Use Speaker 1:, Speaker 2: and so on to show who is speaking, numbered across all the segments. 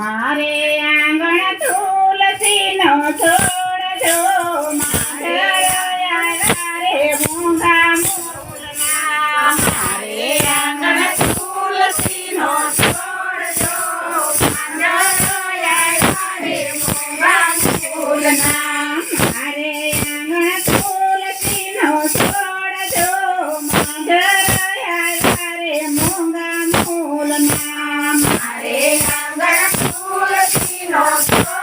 Speaker 1: મારે આંગણ તુલસીનો છોડ તુલસીનો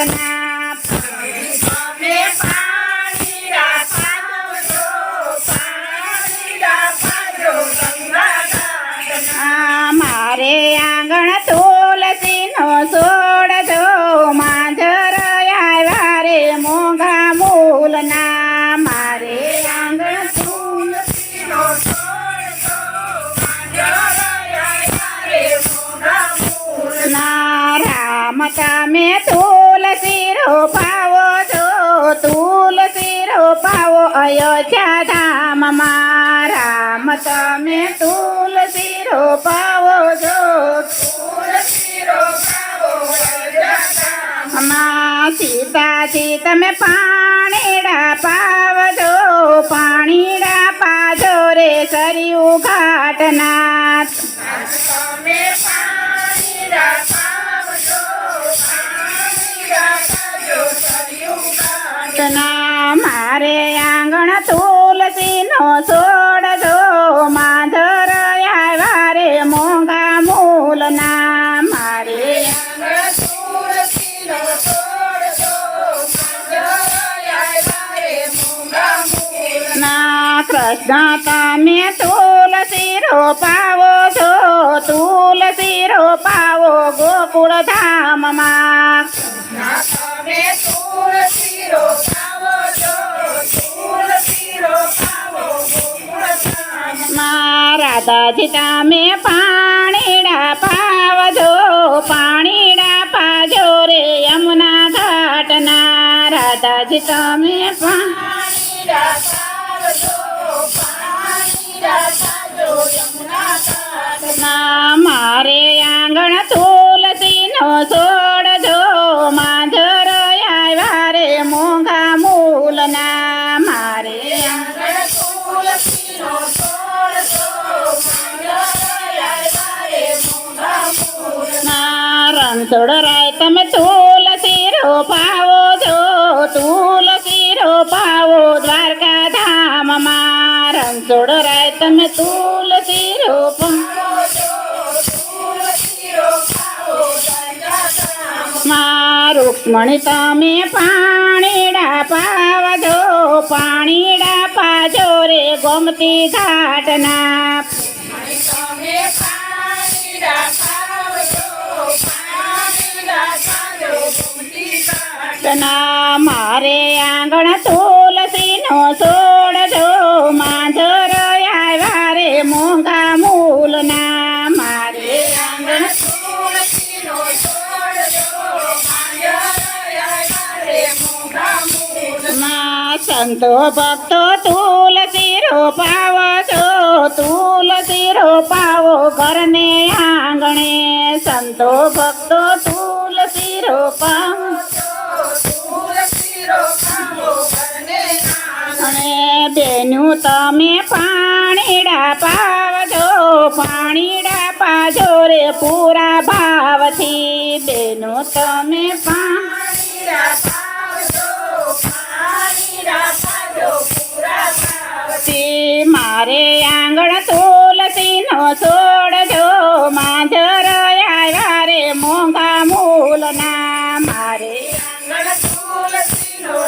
Speaker 1: ઘાટના મારે આંગણ તુલસીનો છોડ દો માધર આવ્યા રે મોંઘા મૂલના. મારે આંગણ તુલસીનો છોડ દો માધર આવ્યા રે મોંઘા મૂલના. રામ તમે તુલસી અયોધ્યા ધામમાં રામ તમે તુલસી રોપાવો છો. સીતાજી તમે પાણીડા પાવજો પાણીડા પાજો રે સરિયું ઘાટનાથ. તમે કૃષ્ણ તમે તુલસી રોપાવો છો તુલસી રોપાવો ગોકુળ ધામમાં. તમે તુલસી રોપાવો છો તુલસી રોપાવો ગોકુળ ધામમાં. રાધાજી તમે પાણીડા પાવજો પાણીડા પાજો રે યમુના ઘાટના. રાધાજી તમે પાણીડા મારે આંગણ તુલસીનો છોડ જો માધર આવ્યા રે મોંઘા મૂલના. મારે આંગણ તુલસીનો છોડ જો માધર આવ્યા રે મોંઘા મૂલના. રણછોડ રાય તમે તુલસી ધામમાં રણછોડ રાય તમે તુલસી રોપ. તુલસી ધામમાં રૂક્ષ્મણી તમે પાણીડા પાવજો, પાણીડા પાજો રે ગોમતી ઘાટના. મારે આંગણ તુલસીનો છોડ સંતો ભક્તો તુલસી રોપાવો છો તુલસી રોપાવો ઘરને આંગણે. સંતો ભક્તો તુલસી રોપાવો અને બેનું તમે પાણીડા પાવજો, પાણીડા પાજો રે પૂરા ભાવથી. બેનું તમે પાણીડા મારે આંગણ તુલસીનો છોડ જો માધર આવ્યા રે મોંઘા મૂલના. મારે આંગણ તુલસીનો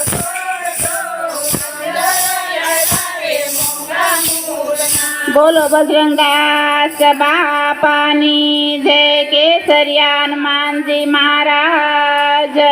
Speaker 1: બોલો બજરંગદાસ બાપાની જય, કેસરિયાન માનજી મહારાજની